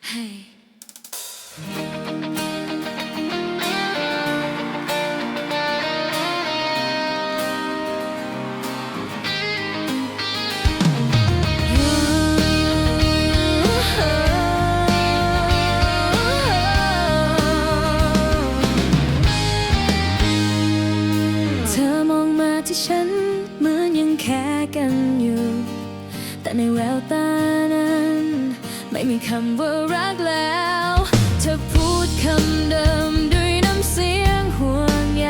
Hey. ที่ฉันเหมือนยังแค่กันอยู่ แต่ในแววตานั้น ไม่มีคำว่ารักแล้ว เธอพูดคำเดิมด้วยน้ำเสียงห่วงใย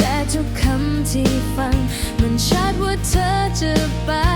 แต่ทุกคำที่ฟัง มันชัดว่าเธอจะไป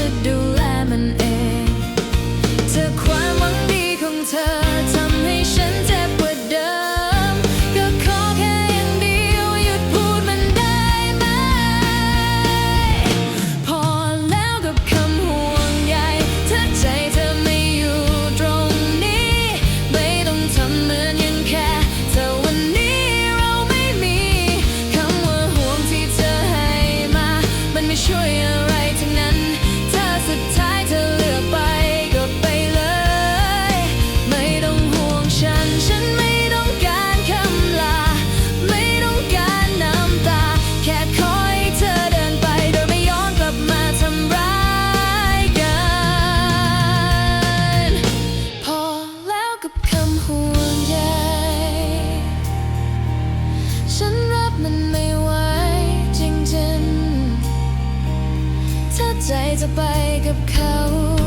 ใจจะไปกับเขา